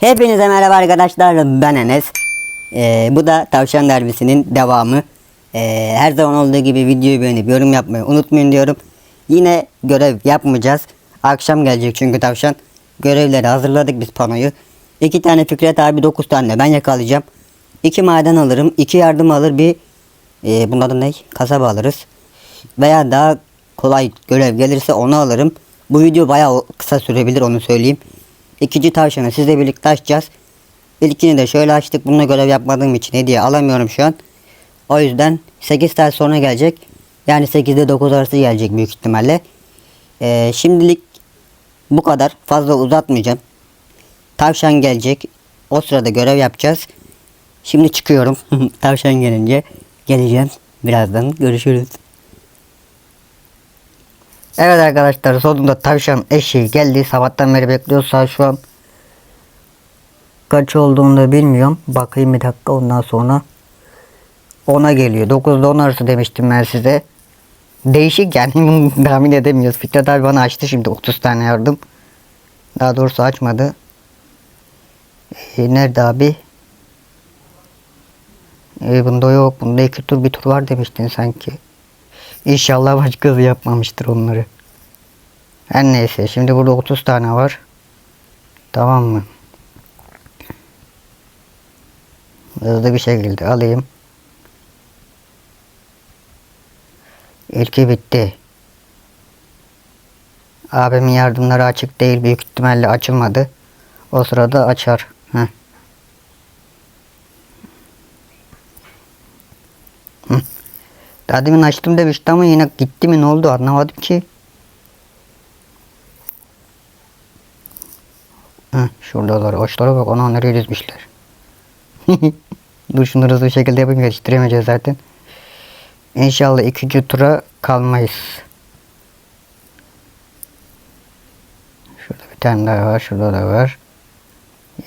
Hepinize merhaba arkadaşlar ben Enes. Ee, bu da Tavşan Derbisi'nin devamı. Ee, her zaman olduğu gibi videoyu beğenip yorum yapmayı unutmayın diyorum. Yine görev yapmayacağız. Akşam gelecek çünkü tavşan. Görevleri hazırladık biz panoyu. İki tane Fikret abi dokuz tane ben yakalayacağım. İki maden alırım. iki yardım alır bir e, bunun adı ne? Kasaba alırız. Veya daha kolay görev gelirse onu alırım. Bu video bayağı kısa sürebilir onu söyleyeyim. İkinci tavşanı sizle birlikte açacağız. İlkini de şöyle açtık. Bununla görev yapmadığım için hediye alamıyorum şu an. O yüzden 8 saat sonra gelecek. Yani 8 ile 9 arası gelecek büyük ihtimalle. Ee, şimdilik bu kadar. Fazla uzatmayacağım. Tavşan gelecek. O sırada görev yapacağız. Şimdi çıkıyorum. Tavşan gelince geleceğim. Birazdan görüşürüz. Evet arkadaşlar sonunda tavşan eşeği geldi. Sabahtan beri bekliyoruz. Saat şu an kaç olduğunu da bilmiyorum. Bakayım bir dakika ondan sonra. 10'a geliyor. 9'da 10 arası demiştim ben size. Değişik yani bunu tahmin edemiyoruz. Fikret abi bana açtı şimdi 30 tane yardım. Daha doğrusu açmadı. Ee, nerede abi? Ee, bunda yok. Bunda iki tur bir tur var demiştin sanki. İnşallah başkası yapmamıştır onları. Her neyse şimdi burada 30 tane var. Tamam mı? Hızlı bir şekilde alayım. İlki bitti. Abimin yardımları açık değil. Büyük ihtimalle açılmadı. O sırada açar. Heh. Daha demin açtım demişti ama yine gitti mi ne oldu anlamadım ki. Heh, şuradalar. Hoşlara bak. Ona nereye dizmişler. Dur şunları hızlı bir şekilde yapayım. Yetiştiremeyeceğiz zaten. İnşallah ikinci tura kalmayız. Şurada bir tane daha var. Şurada da var.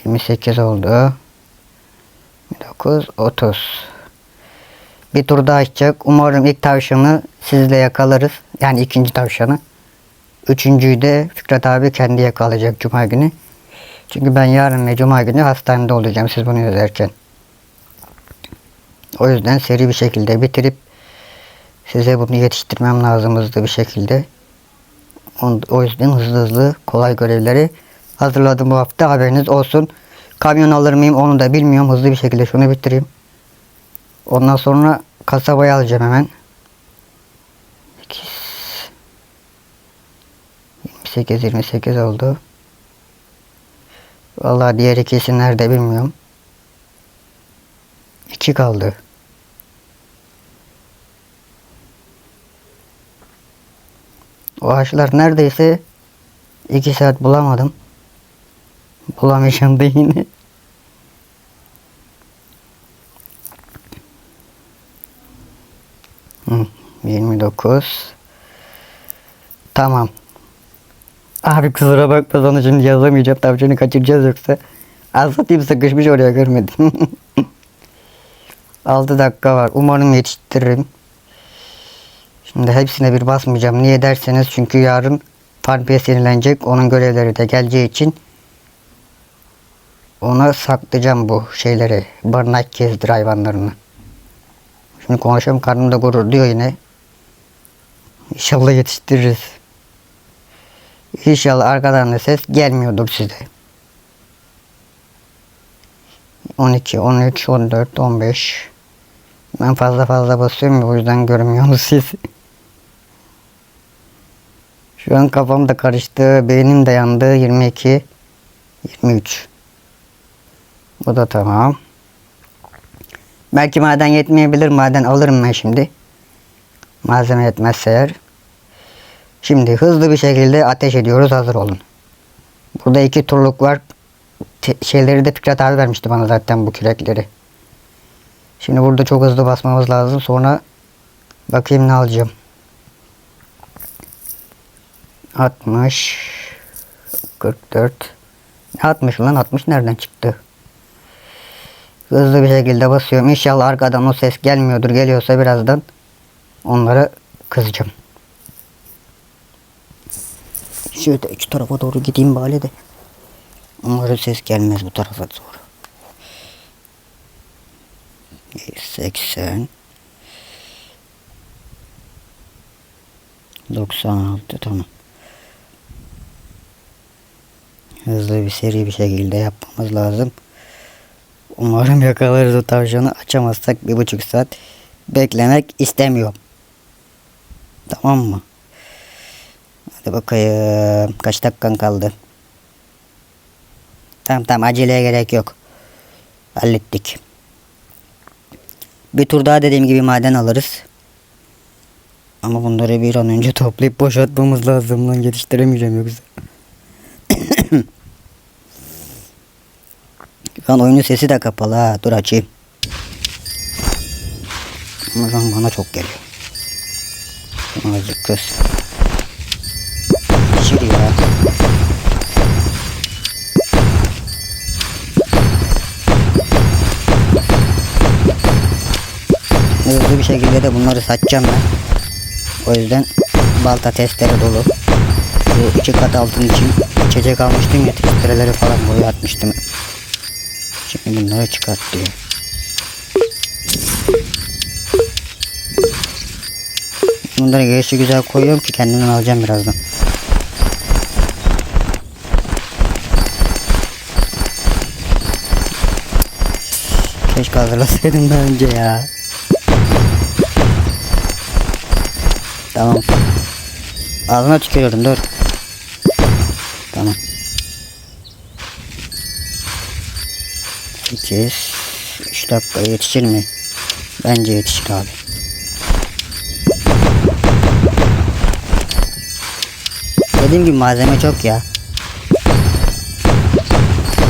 28 oldu. 29, 30. Bir tur daha açacak. Umarım ilk tavşanı sizle yakalarız. Yani ikinci tavşanı. Üçüncüyü de Fikret abi kendi yakalayacak Cuma günü. Çünkü ben yarın ve Cuma günü hastanede olacağım siz bunu izlerken. O yüzden seri bir şekilde bitirip size bunu yetiştirmem lazım hızlı bir şekilde. O- yüzden hızlı hızlı kolay görevleri hazırladım bu hafta haberiniz olsun. Kamyon alır mıyım onu da bilmiyorum. Hızlı bir şekilde şunu bitireyim. Ondan sonra kasabaya alacağım hemen. 8 28 28 oldu. Vallahi diğer ikisi nerede bilmiyorum. 2 kaldı. O ağaçlar neredeyse 2 saat bulamadım. Bulamayacağım da yine. Hı, 29 Tamam. Abi kusura bakma sana şimdi yazamayacağım. Tavşanı kaçıracağız yoksa. Az satayım sıkışmış oraya görmedim. 6 dakika var. Umarım yetiştiririm. Şimdi hepsine bir basmayacağım. Niye derseniz çünkü yarın Farpiye sinirlenecek. Onun görevleri de geleceği için ona saklayacağım bu şeyleri. Barınak gezdir hayvanlarını. Şimdi konuşalım karnımda gurur diyor yine. İnşallah yetiştiririz. İnşallah arkadan da ses gelmiyordur size. 12, 13, 14, 15. Ben fazla fazla basıyorum o yüzden görmüyorsunuz siz. Şu an kafam da karıştı. Beynim de yandı. 22, 23. Bu da tamam. Belki maden yetmeyebilir. Maden alırım ben şimdi. Malzeme yetmezse eğer. Şimdi hızlı bir şekilde ateş ediyoruz. Hazır olun. Burada iki turluk var. Şeyleri de Fikret abi vermişti bana zaten bu kürekleri. Şimdi burada çok hızlı basmamız lazım. Sonra bakayım ne alacağım. 60 44 60 lan 60 nereden çıktı? Hızlı bir şekilde basıyorum. İnşallah arkadan o ses gelmiyordur. Geliyorsa birazdan onlara kızacağım. Şöyle şu tarafa doğru gideyim bari de. Umarım ses gelmez bu tarafa doğru. 80 96 tamam. Hızlı bir seri bir şekilde yapmamız lazım. Umarım yakalarız o tavşanı. Açamazsak bir buçuk saat beklemek istemiyorum. Tamam mı? Hadi. Kaç dakikan kaldı? Tamam tamam aceleye gerek yok. Hallettik. Bir tur daha dediğim gibi maden alırız. Ama bunları bir an önce toplayıp boşaltmamız lazım lan yetiştiremeyeceğim yoksa. Şu an oyunun sesi de kapalı ha. Dur açayım. Ama bana çok geliyor. Azıcık kız. Şir ya. Hızlı bir şekilde de bunları satacağım ben. O yüzden balta testere dolu. Bu iki kat altın için içecek almıştım ya testereleri falan buraya atmıştım. Şimdi bunları çıkart diyor. Bunları gelişi güzel koyuyorum ki kendimden alacağım birazdan. Keşke hazırlasaydım daha önce ya. Tamam. Ağzına tükürüyorum dur. Tamam. 8 3 dakika yetişir mi? Bence yetişir abi. Dediğim gibi malzeme çok ya.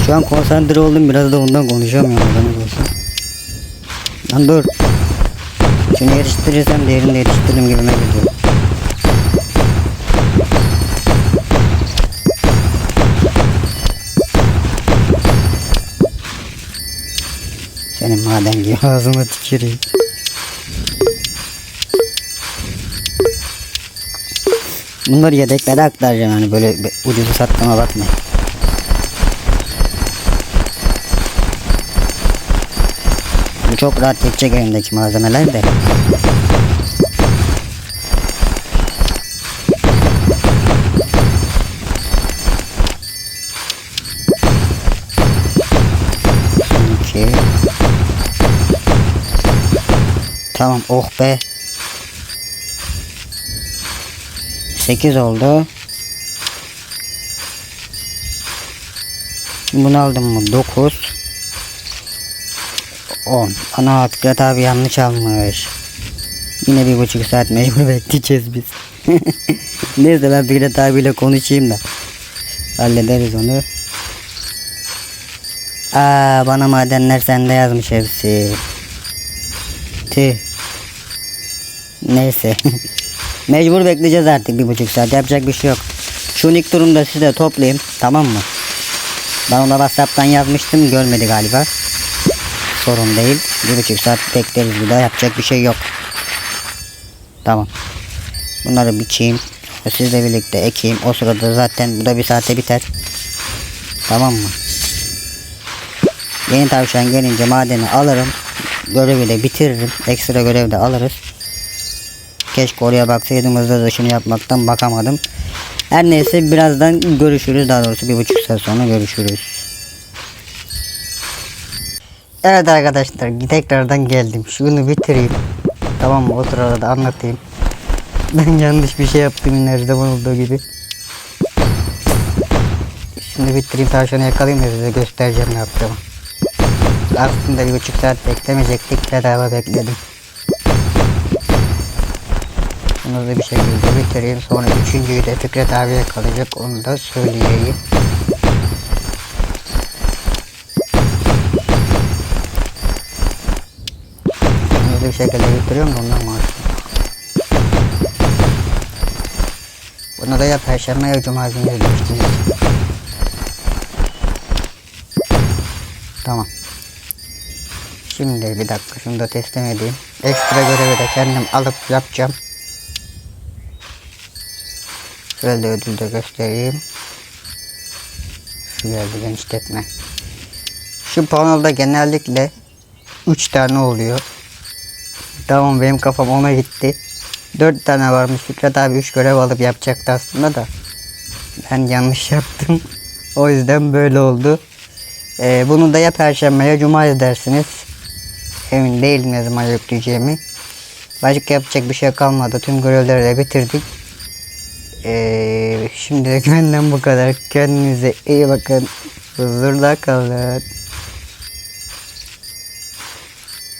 Şu an konsantre oldum biraz da ondan konuşamıyorum. Lan dur. Şunu yetiştirirsem diğerini de yetiştiririm gibime geliyor. Senin maden gibi ağzına tüküreyim. Bunları yedeklere aktaracağım hani böyle ucuzu sattığıma bakmayın. Çok rahat geçecek elimdeki malzemeler de. Tamam oh be. 8 oldu. Bunu aldım mı? 9 10 Ana Fikret abi yanlış almış. Yine bir buçuk saat mecbur bekleyeceğiz biz. Neyse ben Fikret abiyle konuşayım da. Hallederiz onu. Aa bana madenler sende yazmış hepsi. Tüh. Neyse. Mecbur bekleyeceğiz artık bir buçuk saat. Yapacak bir şey yok. Şu ilk turunda size toplayayım. Tamam mı? Ben ona Whatsapp'tan yazmıştım. Görmedi galiba. Sorun değil. Bir buçuk saat bekleriz bir daha. Yapacak bir şey yok. Tamam. Bunları biçeyim. Sizle birlikte ekeyim. O sırada zaten bu da bir saate biter. Tamam mı? Yeni tavşan gelince madeni alırım. Görevi de bitiririm. Ekstra görev de alırız. Keşke oraya baksaydım hızlı dışını yapmaktan bakamadım. Her neyse birazdan görüşürüz. Daha doğrusu bir buçuk saat sonra görüşürüz. Evet arkadaşlar tekrardan geldim. Şunu bitireyim. Tamam mı? O sırada da anlatayım. Ben yanlış bir şey yaptım yine her zaman olduğu gibi. Şimdi bitireyim tavşanı yakalayayım da size göstereceğim ne yapacağımı. Aslında bir buçuk saat beklemeyecektik. Bedava bekledim. Bunu da bir şekilde bitireyim. Sonra üçüncüyü de Fikret abiye kalacak. Onu da söyleyeyim. Bir şekilde bitiriyorum da ondan maaşım. Bunu da ya perşembe ya cuma günü ödemiştiniz. Tamam. Şimdi bir dakika şunu da teslim edeyim. Ekstra görevi de kendim alıp yapacağım. Şöyle ödül de göstereyim. Şu geldi genişletme. Şu panoda genellikle 3 tane oluyor. Tamam benim kafam ona gitti. 4 tane varmış. Fikret abi 3 görev alıp yapacaktı aslında da. Ben yanlış yaptım. O yüzden böyle oldu. Ee, bunu da ya perşembe ya cuma edersiniz. Emin değilim ne zaman yükleyeceğimi. Başka yapacak bir şey kalmadı. Tüm görevleri de bitirdik. Ee, şimdilik benden bu kadar. Kendinize iyi bakın. Huzurla kalın.